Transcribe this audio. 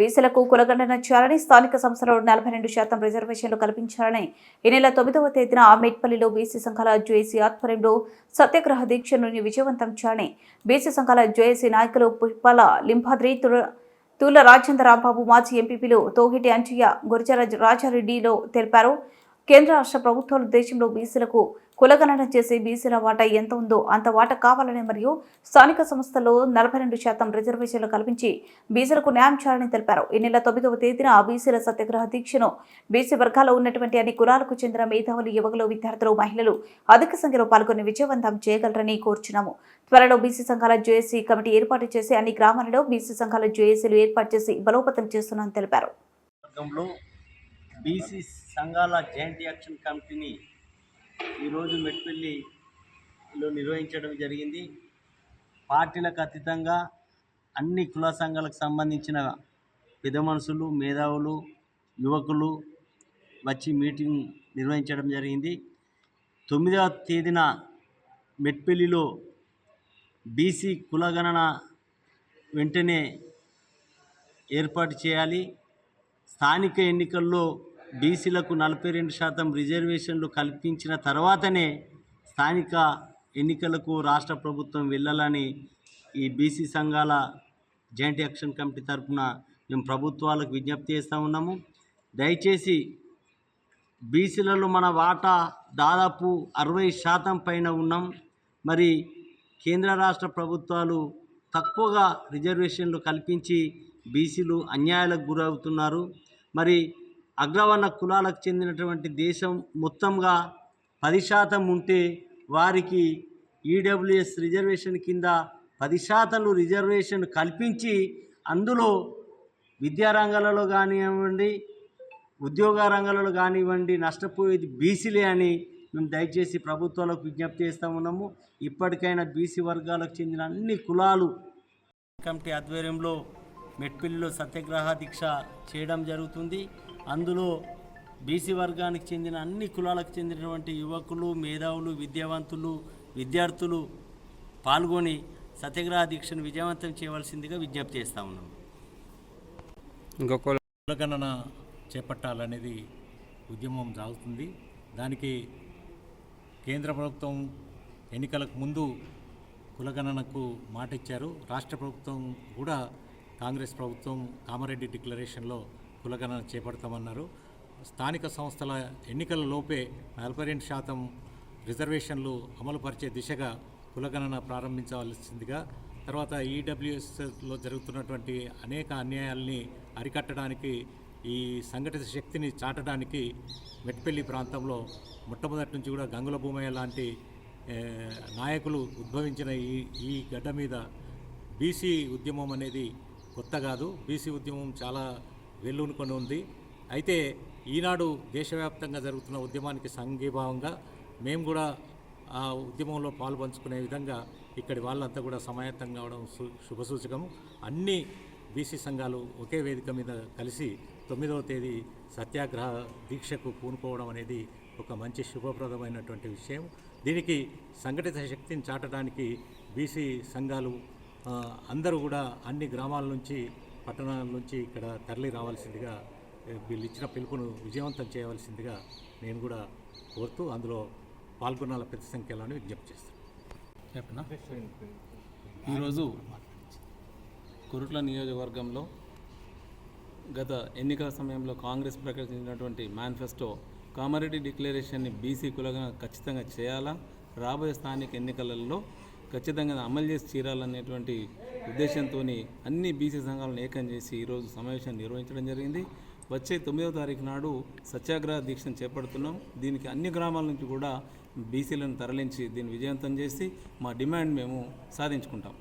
బీసీలకు కులగణన చేయాలని స్థానిక సంస్థలో నలభై రెండు శాతం రిజర్వేషన్లు కల్పించాలని. ఈ నెల తొమ్మిదవ తేదీన మేట్పల్లిలో బీసీ సంఘాల జేఏసీ ఆధ్వర్యంలో సత్యాగ్రహ దీక్షను విజయవంతం చేయాలని. బీసీ సంఘాల జేఏసీ నాయకులు పుష్పాల లింబాద్రి తుల తూల రాజేంద్ర రాంబాబు మాజీ ఎంపీపీలు తోగిటి అంచయ్య గురిజర రాజారెడ్డిలో తెలిపారు. కేంద్ర రాష్ట్ర ప్రభుత్వాలు దేశంలో బీసీలకు కులగణన చేసి బీసీల వాటా ఎంత ఉందో అంత వాటా కావాలని మరియు స్థానిక సంస్థల్లో నలభై రెండు శాతం రిజర్వేషన్లు కల్పించి బీసీలకు న్యాయం చేయాలని తెలిపారు. ఈ నెల తొమ్మిదవ తేదీన బీసీల సత్యాగ్రహ దీక్షను బీసీ వర్గాల్లో ఉన్నటువంటి అన్ని కులాలకు చెందిన మేధావులు యువకులు విద్యార్థులు మహిళలు అధిక సంఖ్యలో పాల్గొని విజయవంతం చేయగలరని కోరుచున్నాము. త్వరలో బీసీ సంఘాల జేఏసీ కమిటీ ఏర్పాటు చేసి అన్ని గ్రామాలలో బీసీ సంఘాల జేఏసీలు ఏర్పాటు చేసి బలోపేతం చేస్తున్నామని తెలిపారు. బీసీ సంఘాల జాయింట్ యాక్షన్ కమిటీని ఈరోజు మెట్పల్లిలో నిర్వహించడం జరిగింది. పార్టీలకు అతీతంగా అన్ని కుల సంఘాలకు సంబంధించిన పెద్ద మనుషులు మేధావులు యువకులు వచ్చి మీటింగ్ నిర్వహించడం జరిగింది. తొమ్మిదవ తేదీన మెట్పల్లిలో బీసీ కులగణన వెంటనే ఏర్పాటు చేయాలి. స్థానిక ఎన్నికల్లో బీసీలకు నలభై రెండు శాతం రిజర్వేషన్లు కల్పించిన తర్వాతనే స్థానిక ఎన్నికలకు రాష్ట్ర ప్రభుత్వం వెళ్ళాలని ఈ బీసీ సంఘాల జాయింట్ యాక్షన్ కమిటీ తరఫున మేము ప్రభుత్వాలకు విజ్ఞప్తి చేస్తూ ఉన్నాము. దయచేసి బీసీలలో మన వాటా దాదాపు అరవై శాతం పైన ఉన్నాం. మరి కేంద్ర రాష్ట్ర ప్రభుత్వాలు తక్కువగా రిజర్వేషన్లు కల్పించి బీసీలు అన్యాయాలకు గురవుతున్నారు. మరి అగ్రవర్ణ కులాలకు చెందినటువంటి దేశం మొత్తంగా పది శాతం ఉంటే వారికి ఈడబ్ల్యూఎస్ రిజర్వేషన్ కింద పది శాతం రిజర్వేషన్ కల్పించి అందులో విద్యారంగాలలో కానివ్వండి ఉద్యోగ రంగాలలో కానివ్వండి నష్టపోయేది బీసీలే అని మేము దయచేసి ప్రభుత్వాలకు విజ్ఞప్తి చేస్తూ ఉన్నాము. ఇప్పటికైనా బీసీ వర్గాలకు చెందిన అన్ని కులాలు కమిటీ ఆధ్వర్యంలో మెట్పిల్లిలో సత్యాగ్రహ దీక్ష చేయడం జరుగుతుంది. అందులో బీసీ వర్గానికి చెందిన అన్ని కులాలకు చెందినటువంటి యువకులు మేధావులు విద్యావంతులు విద్యార్థులు పాల్గొని సత్యాగ్రహ దీక్షను విజయవంతం చేయవలసిందిగా విజ్ఞప్తి చేస్తా ఉన్నాం. ఇంకొక కులగణన చేపట్టాలనేది ఉద్యమం సాగుతుంది. దానికి కేంద్ర ప్రభుత్వం ఎన్నికలకు ముందు కులగణనకు మాట ఇచ్చారు రాష్ట్ర ప్రభుత్వం కూడా కాంగ్రెస్ ప్రభుత్వం కామారెడ్డి డిక్లరేషన్లో కులగణన చేపడతామన్నారు. స్థానిక సంస్థల ఎన్నికల లోపే నలభై రెండు శాతం రిజర్వేషన్లు అమలుపరిచే దిశగా కులగణన ప్రారంభించవలసిందిగా తర్వాత ఈడబ్ల్యూఎస్లో జరుగుతున్నటువంటి అనేక అన్యాయాల్ని అరికట్టడానికి ఈ సంఘటిత శక్తిని చాటడానికి మెట్పల్లి ప్రాంతంలో మొట్టమొదటి నుంచి కూడా గంగుల భూమయ్య లాంటి నాయకులు ఉద్భవించిన ఈ ఈ గడ్డ మీద బీసీ ఉద్యమం అనేది కొత్త కాదు బీసీ ఉద్యమం చాలా వెల్లునుకొని ఉంది. అయితే ఈనాడు దేశవ్యాప్తంగా జరుగుతున్న ఉద్యమానికి సంఘీభావంగా మేము కూడా ఆ ఉద్యమంలో పాల్పంచుకునే విధంగా ఇక్కడి వాళ్ళంతా కూడా సమాయత్తం కావడం సు- శుభసూచకం అన్ని బీసీ సంఘాలు ఒకే వేదిక మీద కలిసి తొమ్మిదవ తేదీ సత్యాగ్రహ దీక్షకు పూనుకోవడం అనేది ఒక మంచి శుభప్రదమైనటువంటి విషయం దీనికి సంఘటిత శక్తిని చాటడానికి బీసీ సంఘాలు అందరూ కూడా అన్ని గ్రామాల నుంచి పట్టణాల నుంచి ఇక్కడ తరలి రావాల్సిందిగా వీళ్ళు ఇచ్చిన పిలుపును విజయవంతం చేయవలసిందిగా నేను కూడా కోరుతూ అందులో పాల్గొనాల పెద్ద సంఖ్యలో విజ్ఞప్తి చేస్తాను. చెప్పనా? ఈరోజు కురుట్ల నియోజకవర్గంలో గత ఎన్నికల సమయంలో కాంగ్రెస్ ప్రకటించినటువంటి మేనిఫెస్టో కామారెడ్డి డిక్లరేషన్ని బీసీ కులగా ఖచ్చితంగా చేయాలా? రాబోయే స్థానిక ఎన్నికలలో ఖచ్చితంగా అమలు చేసి తీరాలనేటువంటి ఉద్దేశంతో అన్ని బీసీ సంఘాలను ఏకం చేసి ఈరోజు సమావేశాన్ని నిర్వహించడం జరిగింది. వచ్చే తొమ్మిదవ తారీఖు నాడు సత్యాగ్రహ దీక్షను చేపడుతున్నాం. దీనికి అన్ని గ్రామాల నుంచి కూడా బీసీలను తరలించి దీన్ని విజయవంతం చేసి మా డిమాండ్ మేము సాధించుకుంటాం.